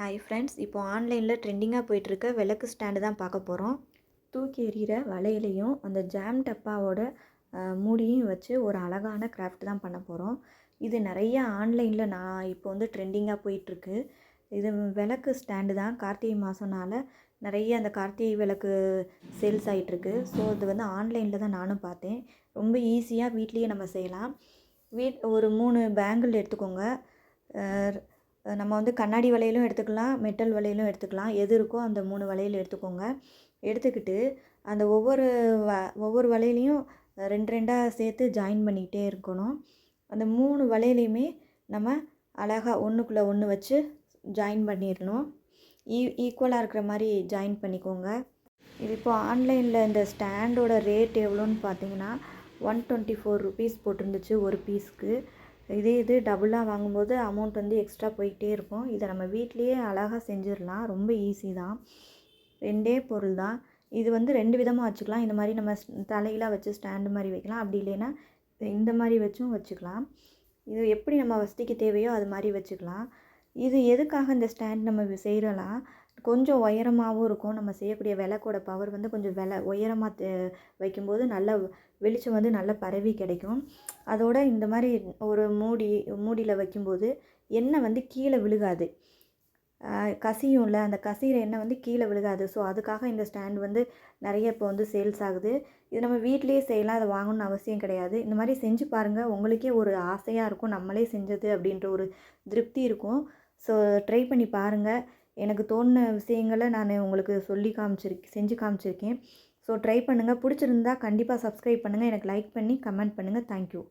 Hi friends இப்போ ஆன்லைனில் ட்ரெண்டிங்காக போயிட்டுருக்க விளக்கு ஸ்டாண்டு தான் பார்க்க போகிறோம் தூக்கி எறிகிற வலையிலையும் அந்த ஜாம் டப்பாவோட மூடியும் வச்சு ஒரு அழகான கிராஃப்ட் தான் பண்ண போகிறோம் இது நிறைய ஆன்லைனில் நான் இப்போ வந்து ட்ரெண்டிங்காக போயிட்டுருக்கு. இது விளக்கு ஸ்டாண்டு தான். கார்த்திகை மாதம்னால நிறைய அந்த கார்த்திகை விளக்கு சேல்ஸ் ஆகிட்டுருக்கு ஸோ அது வந்து ஆன்லைனில் தான் நானும் பார்த்தேன். ரொம்ப ஈஸியாக வீட்லேயே நம்ம செய்யலாம். வீட் ஒரு மூணு பேங்கிள் எடுத்துக்கோங்க. நம்ம வந்து கண்ணாடி வளையலும் எடுத்துக்கலாம் மெட்டல் வளையலும் எடுத்துக்கலாம். எது இருக்கோ அந்த மூணு வளையல் எடுத்துக்கோங்க. எடுத்துக்கிட்டு அந்த ஒவ்வொரு வ ஒவ்வொரு வளையலையும் ரெண்டு ரெண்டாக சேர்த்து ஜாயின் பண்ணிக்கிட்டே இருக்கணும். அந்த மூணு வளையலையுமே நம்ம அழகாக ஒன்றுக்குள்ளே ஒன்று வச்சு ஜாயின் பண்ணிடணும் ஈ e, ஈக்குவலாக இருக்கிற மாதிரி ஜாயின் பண்ணிக்கோங்க. இது இப்போ ஆன்லைனில் இந்த ஸ்டாண்டோட ரேட் எவ்வளோன்னு பார்த்தீங்கன்னா ஒன் டுவெண்ட்டி ஃபோர் ருபீஸ் போட்டிருந்துச்சு ஒரு பீஸ்க்கு இதே இது டபுளாக வாங்கும்போது அமௌண்ட் வந்து எக்ஸ்ட்ரா போயிட்டே இருக்கும். இதை நம்ம வீட்லேயே அழகாக செஞ்சிடலாம். ரொம்ப ஈஸி தான். ரெண்டே பொருள் தான். இது வந்து ரெண்டு விதமாக வச்சுக்கலாம். இந்த மாதிரி நம்ம ஸ்- தலையில வச்சு ஸ்டாண்டு மாதிரி வைக்கலாம். அப்படி இல்லைன்னா இந்த மாதிரி வச்சும் வச்சுக்கலாம். இது எப்படி நம்ம வசதிக்கு தேவையோ அது மாதிரி வச்சுக்கலாம். இது எதுக்காக இந்த ஸ்டாண்ட் நம்ம செய்கிறலாம் கொஞ்சம் உயரமாகவும் இருக்கும். நம்ம செய்யக்கூடிய விளக்கோட பவர் வந்து கொஞ்சம் வில உயரமாக வைக்கும்போது நல்ல வெளிச்சம் வந்து நல்ல பரவி கிடைக்கும். அதோட இந்த மாதிரி ஒரு மூடி மூடியில் வைக்கும்போது எண்ணெய் வந்து கீழே விழுகாது. கசியும் கசியும்ல அந்த கசிகிற எண்ணெய் வந்து கீழே விழுகாது. ஸோ அதுக்காக இந்த ஸ்டாண்ட் வந்து நிறைய இப்போ வந்து சேல்ஸ் ஆகுது. இது நம்ம வீட்லேயே செய்யலாம். அதை வாங்கணும்னு அவசியம் கிடையாது. இந்த மாதிரி செஞ்சு பாருங்கள் உங்களுக்கே ஒரு ஆசையாக இருக்கும். நம்மளே செஞ்சது அப்படின்ற ஒரு திருப்தி இருக்கும். ஸோ ட்ரை பண்ணி பாருங்கள் எனக்கு தோணுன விஷயங்களை நான் உங்களுக்கு சொல்லி காமிச்சிருக்கேன் செஞ்சு காமிச்சிருக்கேன். ஸோ ட்ரை பண்ணுங்கள் பிடிச்சிருந்தா கண்டிப்பாக சப்ஸ்கிரைப் பண்ணுங்கள் எனக்கு லைக் பண்ணி கமெண்ட் பண்ணுங்கள் தேங்க்யூ